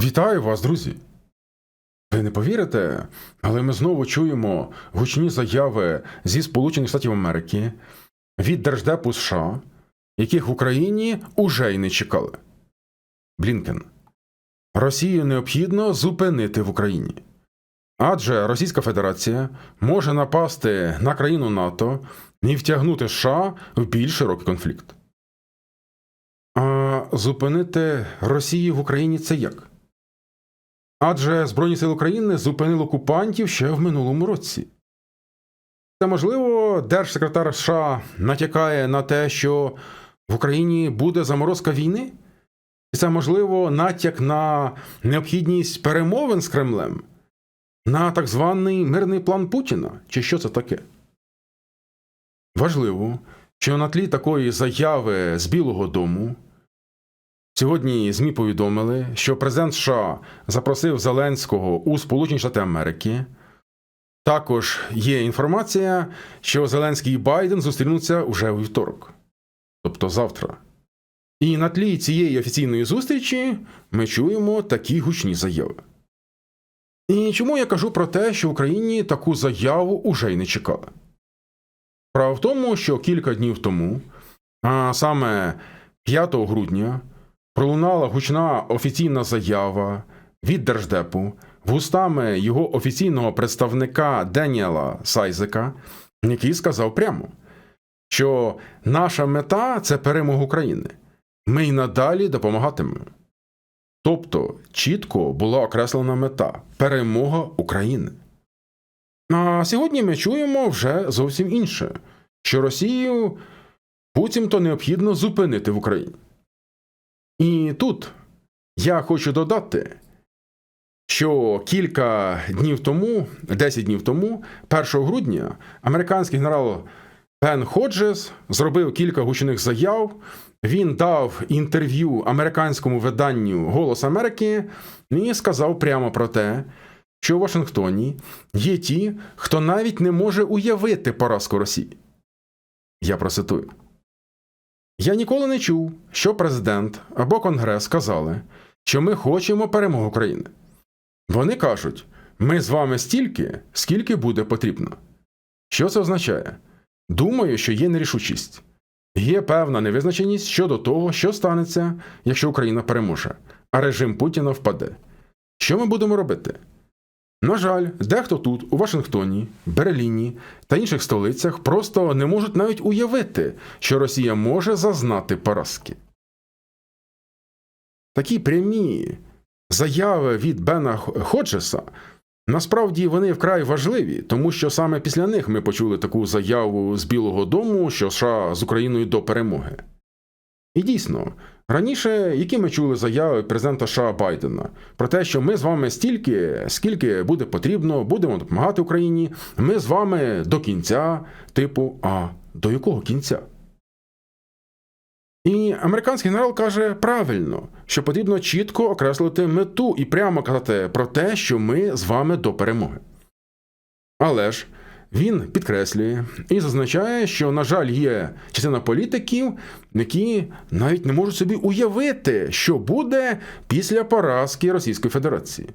Вітаю вас, друзі! Ви не повірите, але ми знову чуємо гучні заяви зі Сполучених Штатів Америки від Держдепу США, яких в Україні уже й не чекали. Блінкен. Росію необхідно зупинити в Україні. Адже Російська Федерація може напасти на країну НАТО і втягнути США в більш широкий конфлікт. А зупинити Росію в Україні це як? Адже Збройні сили України зупинили окупантів ще в минулому році. Це можливо, держсекретар США натякає на те, що в Україні буде заморозка війни? І це можливо натяк на необхідність перемовин з Кремлем, на так званий мирний план Путіна, чи що це таке? Важливо, що на тлі такої заяви з Білого Дому Сьогодні ЗМІ повідомили, що президент США запросив Зеленського у Сполучені Штати Америки. Також є інформація, що Зеленський і Байден зустрінуться уже у вівторок, тобто завтра. І на тлі цієї офіційної зустрічі ми чуємо такі гучні заяви. І чому я кажу про те, що в Україні таку заяву уже й не чекали? Справа в тому, що кілька днів тому, а саме 5 грудня, пролунала гучна офіційна заява від Держдепу вустами його офіційного представника Деніела Сайзека, який сказав прямо, що наша мета це перемога України. Ми й надалі допомагатимемо. Тобто чітко була окреслена мета перемога України. А сьогодні ми чуємо вже зовсім інше, що Росію буцімто необхідно зупинити в Україні. І тут я хочу додати, що кілька днів тому, 10 днів тому, 1 грудня, американський генерал Пен Ходжес зробив кілька гучних заяв. Він дав інтерв'ю американському виданню Голос Америки і сказав прямо про те, що у Вашингтоні є ті, хто навіть не може уявити поразку Росії. Я процитую. Я ніколи не чув, що президент або Конгрес сказали, що ми хочемо перемогу України. Вони кажуть, ми з вами стільки, скільки буде потрібно. Що це означає? Думаю, що є нерішучість. Є певна невизначеність щодо того, що станеться, якщо Україна переможе, а режим Путіна впаде. Що ми будемо робити? На жаль, дехто тут, у Вашингтоні, Берліні та інших столицях просто не можуть навіть уявити, що Росія може зазнати поразки. Такі прямі заяви від Бена Ходжеса насправді вони вкрай важливі, тому що саме після них ми почули таку заяву з Білого Дому, що США з Україною до перемоги. І дійсно, раніше, які ми чули заяви президента США Байдена про те, що ми з вами стільки, скільки буде потрібно, будемо допомагати Україні, ми з вами до кінця, типу, а до якого кінця? І американський генерал каже правильно, що потрібно чітко окреслити мету і прямо казати про те, що ми з вами до перемоги. Але ж він підкреслює і зазначає, що, на жаль, є частина політиків, які навіть не можуть собі уявити, що буде після поразки Російської Федерації.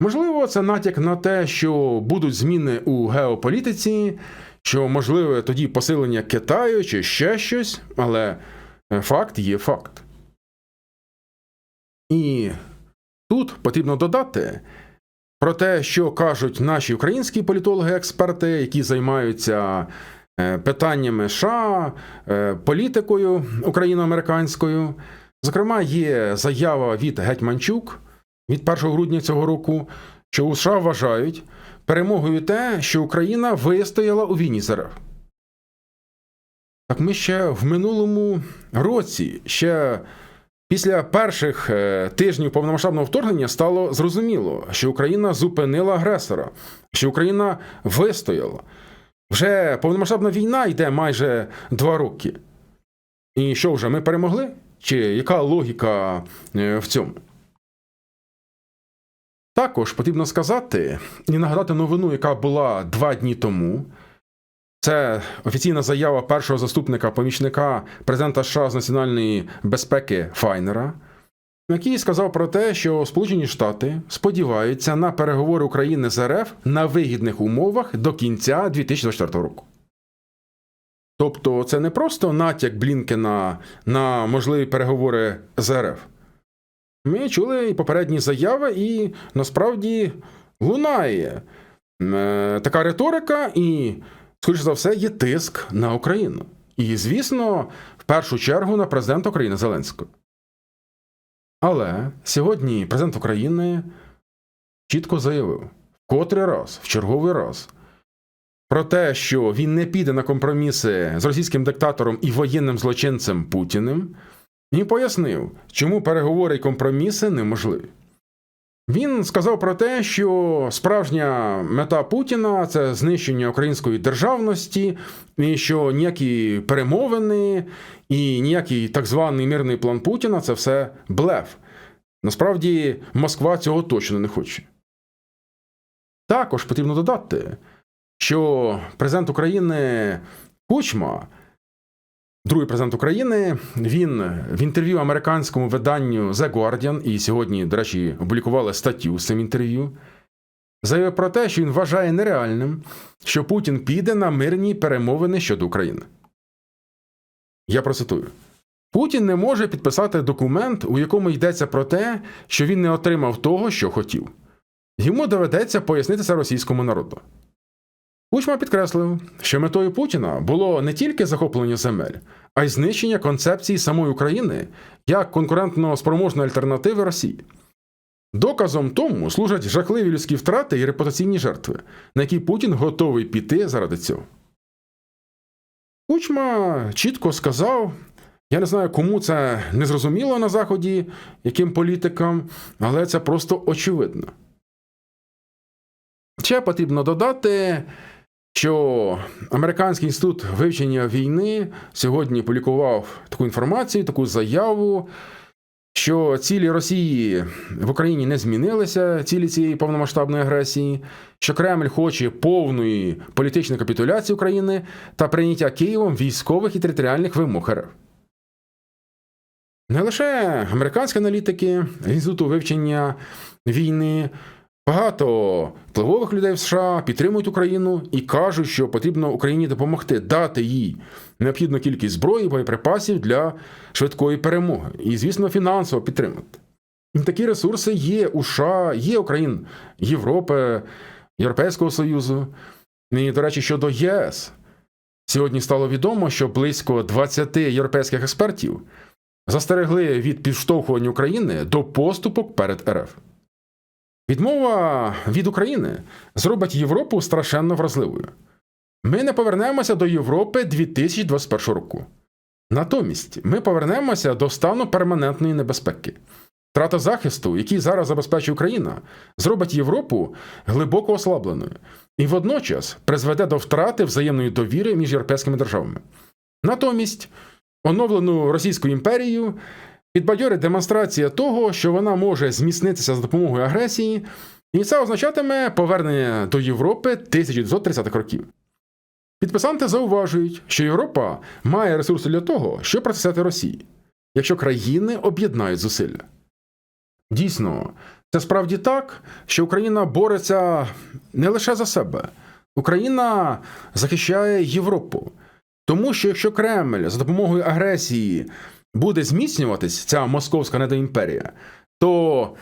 Можливо, це натяк на те, що будуть зміни у геополітиці, що можливе тоді посилення Китаю чи ще щось, але факт є факт. І тут потрібно додати, про те, що кажуть наші українські політологи-експерти, які займаються е, питаннями США, е, політикою україно-американською. Зокрема, є заява від Гетьманчук від 1 грудня цього року, що у США вважають перемогою те, що Україна вистояла у війні з РФ. Так ми ще в минулому році ще. Після перших е, тижнів повномасштабного вторгнення стало зрозуміло, що Україна зупинила агресора, що Україна вистояла. Вже повномасштабна війна йде майже два роки. І що вже ми перемогли? Чи яка логіка е, в цьому? Також потрібно сказати і нагадати новину, яка була два дні тому. Це офіційна заява першого заступника помічника президента США з національної безпеки Файнера, який сказав про те, що Сполучені Штати сподіваються на переговори України з РФ на вигідних умовах до кінця 2024 року. Тобто, це не просто натяк Блінкена на можливі переговори з РФ. Ми чули і попередні заяви, і насправді лунає е, така риторика, і, скоріше за все, є тиск на Україну. І, звісно, в першу чергу на президента України Зеленського. Але сьогодні президент України чітко заявив в котрий раз, в черговий раз, про те, що він не піде на компроміси з російським диктатором і воєнним злочинцем Путіним, і пояснив, чому переговори і компроміси неможливі. Він сказав про те, що справжня мета Путіна це знищення української державності, і що ніякі перемовини і ніякий так званий мирний план Путіна це все блеф. Насправді, Москва цього точно не хоче. Також потрібно додати, що президент України Кучма, другий президент України, він в інтерв'ю американському виданню The Guardian, і сьогодні, до речі, опублікували статтю з цим інтерв'ю, заявив про те, що він вважає нереальним, що Путін піде на мирні перемовини щодо України. Я процитую. Путін не може підписати документ, у якому йдеться про те, що він не отримав того, що хотів. Йому доведеться пояснити це російському народу. Кучма підкреслив, що метою Путіна було не тільки захоплення земель, а й знищення концепції самої України як конкурентно спроможної альтернативи Росії. Доказом тому служать жахливі людські втрати і репутаційні жертви, на які Путін готовий піти заради цього. Кучма чітко сказав, я не знаю, кому це не зрозуміло на Заході, яким політикам, але це просто очевидно. Ще потрібно додати, що Американський інститут вивчення війни сьогодні публікував таку інформацію, таку заяву, що цілі Росії в Україні не змінилися, цілі цієї повномасштабної агресії, що Кремль хоче повної політичної капітуляції України та прийняття Києвом військових і територіальних вимог. Не лише американські аналітики Інституту вивчення війни, багато впливових людей в США підтримують Україну і кажуть, що потрібно Україні допомогти дати їй необхідну кількість зброї, боєприпасів для швидкої перемоги. І, звісно, фінансово підтримати. І такі ресурси є у США, є Україн, Європи, Європейського Союзу. І, до речі, щодо ЄС, сьогодні стало відомо, що близько 20 європейських експертів застерегли від підштовхування України до поступок перед РФ. Відмова від України зробить Європу страшенно вразливою. Ми не повернемося до Європи 2021 року. Натомість ми повернемося до стану перманентної небезпеки. Втрата захисту, який зараз забезпечує Україна, зробить Європу глибоко ослабленою і водночас призведе до втрати взаємної довіри між європейськими державами. Натомість оновлену Російською імперією підбадьорить демонстрація того, що вона може зміцнитися за допомогою агресії, і це означатиме повернення до Європи 1930-х років. Підписанти зауважують, що Європа має ресурси для того, щоб протистояти Росії, якщо країни об'єднають зусилля. Дійсно, це справді так, що Україна бореться не лише за себе, Україна захищає Європу. Тому що якщо Кремль за допомогою агресії буде зміцнюватись, ця московська недоімперія, то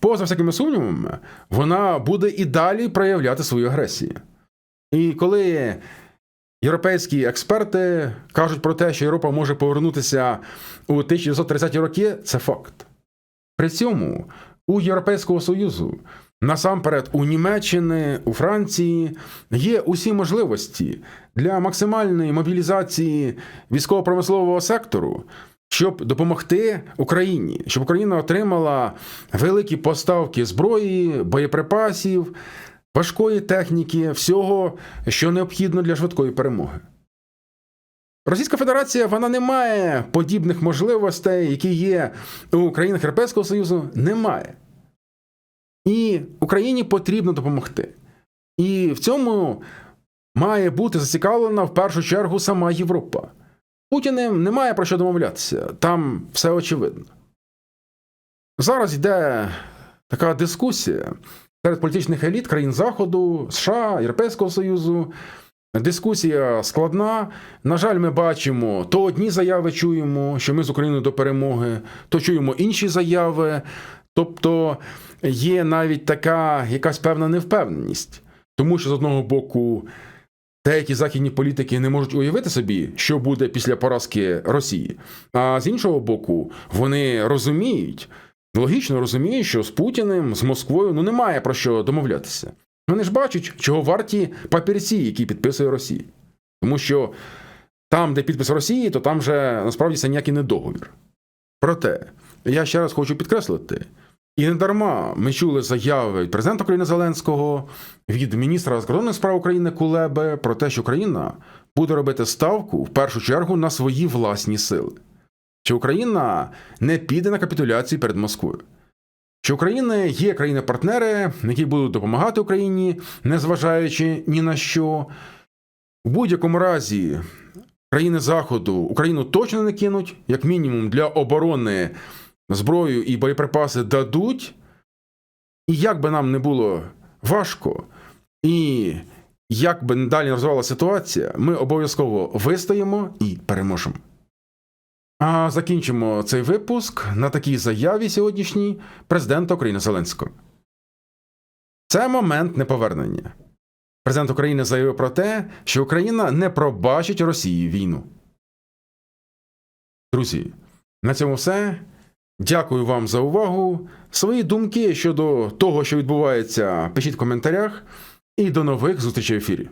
поза всякими сумнівами вона буде і далі проявляти свою агресію. І коли європейські експерти кажуть про те, що Європа може повернутися у 1930-ті роки, це факт. При цьому у Європейського Союзу, насамперед у Німеччини, у Франції є усі можливості для максимальної мобілізації військово-промислового сектору, щоб допомогти Україні, щоб Україна отримала великі поставки зброї, боєприпасів, важкої техніки, всього, що необхідно для швидкої перемоги. Російська Федерація вона не має подібних можливостей, які є у країнах Європейського Союзу, немає. І Україні потрібно допомогти. І в цьому має бути зацікавлена в першу чергу сама Європа. Путіним немає про що домовлятися, там все очевидно. Зараз йде така дискусія серед політичних еліт країн Заходу, США, Європейського Союзу. Дискусія складна. На жаль, ми бачимо, то одні заяви чуємо, що ми з Україною до перемоги, то чуємо інші заяви. Тобто є навіть така якась певна невпевненість. Тому що з одного боку деякі західні політики не можуть уявити собі, що буде після поразки Росії. А з іншого боку, вони розуміють, логічно розуміють, що з Путіним, з Москвою ну немає про що домовлятися. Вони ж бачать, чого варті папірці, які підписує Росія. Тому що там, де підпис Росії, то там вже насправді це ніякий не договір. Проте, я ще раз хочу підкреслити, і не дарма ми чули заяви від президента України Зеленського, від міністра закордонних справ України Кулеби про те, що Україна буде робити ставку в першу чергу на свої власні сили. Що Україна не піде на капітуляцію перед Москвою. Що Україна є країни-партнери, які будуть допомагати Україні, незважаючи ні на що. В будь-якому разі країни Заходу Україну точно не кинуть, як мінімум для оборони зброю і боєприпаси дадуть. І як би нам не було важко, і як би далі не розвивалася ситуація, ми обов'язково вистоїмо і переможемо. А закінчимо цей випуск на такій заяві сьогоднішній президента України Зеленського. Це момент неповернення. Президент України заявив про те, що Україна не пробачить Росії війну. Друзі, на цьому все. Дякую вам за увагу. Свої думки щодо того, що відбувається, пишіть в коментарях. І до нових зустрічей в ефірі.